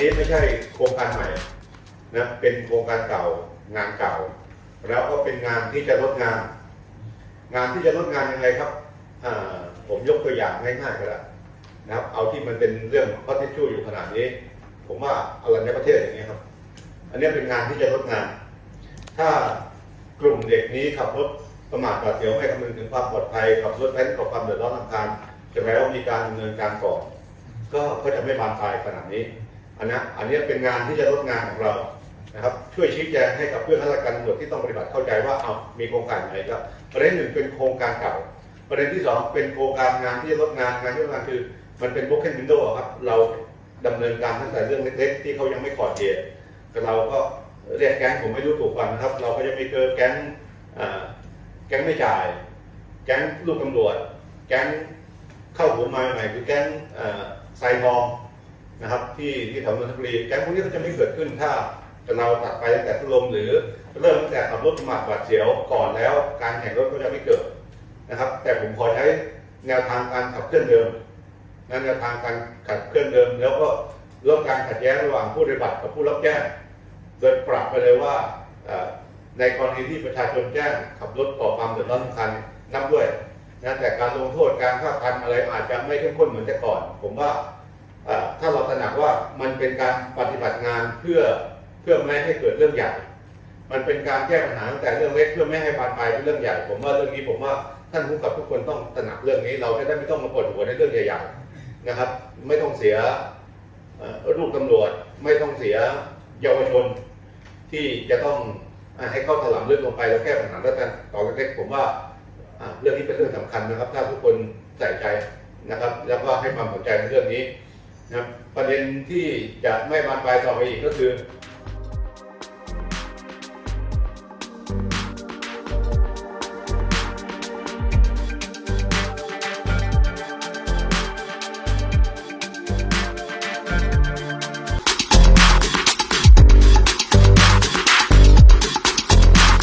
นี้ไม่ใช่โครงการใหม่นะเป็นโครงการเก่างานเก่า แล้วก็เป็นงานที่จะลดงาน งานที่จะลดงานยังไงครับผมยกตัวอย่างง่ายๆก็ได้นะครับเอาที่มันเป็นเรื่องข้อที่ชู่อยู่ขนาดนี้ ผมว่าอะไรัญญประเทศอย่างเงี้ยครับ อันนี้เป็นงานที่จะลดงาน ถ้ากลุ่มเด็กนี้ขับรถประมาทหวาดเสียวไม่คำนึงถึงความปลอดภัยขับรถแว้นก่อความเดือดร้อนรำคาญจะแม้ว่ามีการดำเนินการก่อนก็ก็จะไม่บานปลายขนาดนี้ อันนี้อันนี้เป็นงานที่จะลดงานของเรานะครับช่วยชี้แจงให้กับเพื่อนข้าราชการตำรวจที่ต้องปฏิบัติเข้าใจว่าเอามีโครงการไหนครับประเด็นหนึ่งเป็นโครงการเก่า ประเด็นที่สองเป็นโครงการงานที่จะลดงานงานที่ลดงานคือ มันเป็น broken window อะครับเราดำเนินการตั้งแต่เรื่องเล็กๆ ที่เขายังไม่ก่อเหตุแต่เราก็เรียกแก๊งผมไม่รู้ถูกกันนะครับ เราก็จะมีเจอแก๊งแก๊งไม่จ่าย แก๊งลูกตำรวจ แก๊งเข้าหัวมาใหม่คือแก๊งไซทอง นะครับ ที่ที่แถวนนทบุรีแก๊งพวกนี้ก็จะไม่เกิดขึ้นถ้าเราตัดไปตั้งแต่ทุลมหรือเริ่มตั้งแต่ขับรถประมาทหวาดเสียวก่อนแล้วการแข่งรถก็จะไม่เกิดนะครับ แต่ผมขอใช้แนวทางการขับเคลื่อนเดิมนั่นแนวทางการขัดเคลื่อนเดิม แล้วก็ลดการขัดแย้งระหว่างผู้ปฏิบัติกับผู้รับแจ้งโดยปรับไปเลยว่าในกรณีที่ประชาชนแจ้งขับรถก่อความเดือดร้อนรำคาญนับด้วยนะแต่การลงโทษการฆ่าพันอะไรอาจจะไม่เข้มข้นเหมือนแต่ก่อน ผมว่า ว่ามันเป็นการปฏิบัติงานเพื่อเพื่อไม่ให้เกิดเรื่องใหญ่ มันเป็นการแก้ปัญหาตั้งแต่เรื่องเล็กเพื่อไม่ให้บานปลายเป็นเรื่องใหญ่ ผมว่าเรื่องนี้ผมว่าท่านผู้กับทุกคนต้องตระหนักเรื่องนี้ เราจะได้ไม่ต้องมาปวดหัวในเรื่องใหญ่ๆนะครับ ไม่ต้องเสียเอ่อลูกตำรวจไม่ต้องเสียเยาวชน ที่จะต้องให้เข้าถลำลึกลงไปแล้วแก้ปัญหาแล้วกันต่อเล็กๆผมว่าเรื่องนี้เป็นเรื่องสำคัญนะครับ ถ้าทุกคนใส่ใจนะครับ แล้วก็ให้ความสนใจในเรื่องนี้ นะประเด็นที่จะไม่บานปลายต่อไปอีกก็คือ